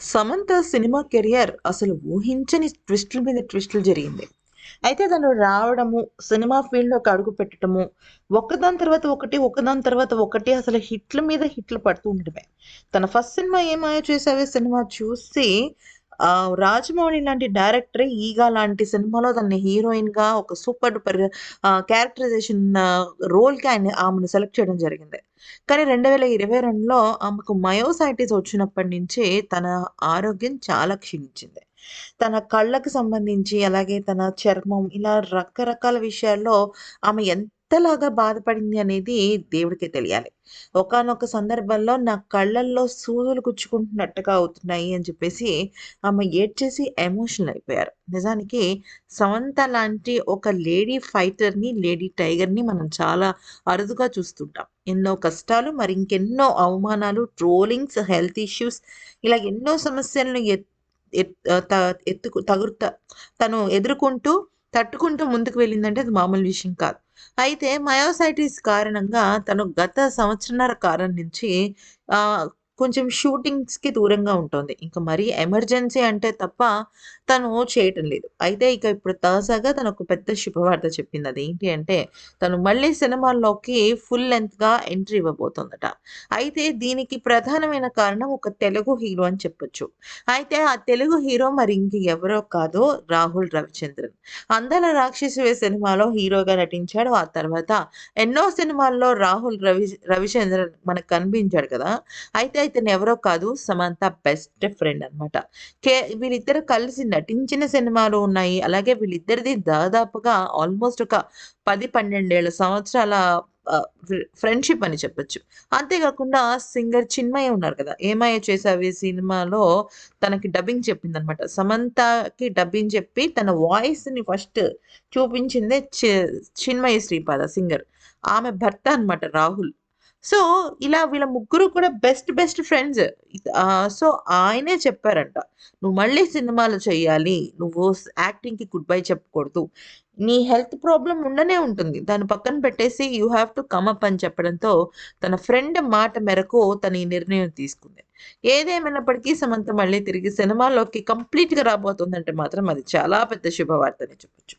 Samantha cinema career అసలు ఊహించని ట్విస్టుల మీద ట్విస్టులు జరిగింది. అయితే తను రావడము సినిమా ఫీల్డ్లోకి అడుగు పెట్టడము ఒకదాని తర్వాత ఒకటి ఒకదాని తర్వాత ఒకటి అసలు హిట్ల మీద హిట్లు పడుతూ ఉండడమే. తన first cinema Ye Maaya Chesave cinema చూసి రాజమౌళి లాంటి డైరెక్టర్ ఈగా లాంటి సినిమాలో తన హీరోయిన్గా ఒక సూపర్ డూపర్ క్యారెక్టరైజేషన్ రోల్కి ఆయన ఆమెను సెలెక్ట్ చేయడం జరిగింది. కానీ రెండు వేల ఇరవై రెండులో ఆమెకు మయోసైటిస్ వచ్చినప్పటి నుంచి తన ఆరోగ్యం చాలా క్షీణించింది. తన కళ్ళకు సంబంధించి అలాగే తన చర్మం ఇలా రకరకాల విషయాల్లో ఆమె ఎంత ఎంతలాగా బాధపడింది అనేది దేవుడికే తెలియాలి. ఒకానొక సందర్భంలో నా కళ్ళల్లో సూదులు గుచ్చుకుంటున్నట్టుగా అవుతున్నాయి అని చెప్పేసి ఆమె ఏడ్చేసి ఎమోషనల్ అయిపోయారు. నిజానికి సమంత లాంటి ఒక లేడీ ఫైటర్ని లేడీ టైగర్ని మనం చాలా అరుదుగా చూస్తుంటాం. ఎన్నో కష్టాలు మరి ఇంకెన్నో అవమానాలు ట్రోలింగ్స్ హెల్త్ ఇష్యూస్ ఇలా ఎన్నో సమస్యలను ఎత్ త- ఎత్తుకు తగురుత తను ఎదుర్కొంటూ తట్టుకుంటూ ముందుకు వెళ్ళిందంటే అది మామూలు విషయం కాదు. అయితే మయోసైటిస్ కారణంగా తను గత సంవత్సరన్నర కాలం నుంచి ఆ, కొంచెం షూటింగ్స్కి దూరంగా ఉంటుంది. ఇంకా మరీ ఎమర్జెన్సీ అంటే తప్ప తను చేయటం లేదు. అయితే ఇక ఇప్పుడు తాజాగా తను ఒక పెద్ద శుభవార్త చెప్పింది ఏంటి అంటే తను మళ్ళీ సినిమాల్లోకి ఫుల్ లెంత్గా ఎంట్రీ ఇవ్వబోతుందట. అయితే దీనికి ప్రధానమైన కారణం ఒక తెలుగు హీరో అని చెప్పొచ్చు. అయితే ఆ తెలుగు హీరో మరి ఇంక ఎవరో కాదు రాహుల్ రవిచంద్రన్. అందాల రాక్షసు సినిమాలో హీరోగా నటించాడు. ఆ తర్వాత ఎన్నో సినిమాల్లో రాహుల్ రవి రవిచంద్రన్ మనకు కనిపించాడు కదా. అయితే ఇతను ఎవరో కాదు సమంత బెస్ట్ ఫ్రెండ్ అనమాట కే వీళ్ళిద్దరు కలిసి నటించిన సినిమాలు ఉన్నాయి. అలాగే వీళ్ళిద్దరిది దాదాపుగా ఆల్మోస్ట్ ఒక పది పన్నెండేళ్ళ సంవత్సరాల ఫ్రెండ్షిప్ అని చెప్పొచ్చు. అంతేకాకుండా సింగర్ చిన్మయ్య ఉన్నారు కదా ఏమయ్య చేసావి సినిమాలో? తనకి డబ్బింగ్ చెప్పింది అనమాట సమంతకి డబ్బింగ్ చెప్పి తన వాయిస్ని ఫస్ట్ చూపించిందే చి- చిన్మయ్య శ్రీపాద సింగర్ ఆమె భర్త అన్నమాట రాహుల్. సో ఇలా వీళ్ళ ముగ్గురు కూడా బెస్ట్ బెస్ట్ ఫ్రెండ్స్. సో ఆయనే చెప్పారంట నువ్వు మళ్ళీ సినిమాలు చేయాలి నువ్వు యాక్టింగ్కి గుడ్ బై చెప్పకూడదు. నీ హెల్త్ ప్రాబ్లం ఉండనే ఉంటుంది. దాని పక్కన పెట్టేసి you have to come up అని చెప్పడంతో తన ఫ్రెండ్ మాట మేరకు తన ఈ నిర్ణయం తీసుకుంది. ఏదేమైనప్పటికీ సమంత మళ్ళీ తిరిగి సినిమాలోకి కంప్లీట్గా రాబోతుందంటే మాత్రం అది చాలా పెద్ద శుభవార్తనే చెప్పొచ్చు.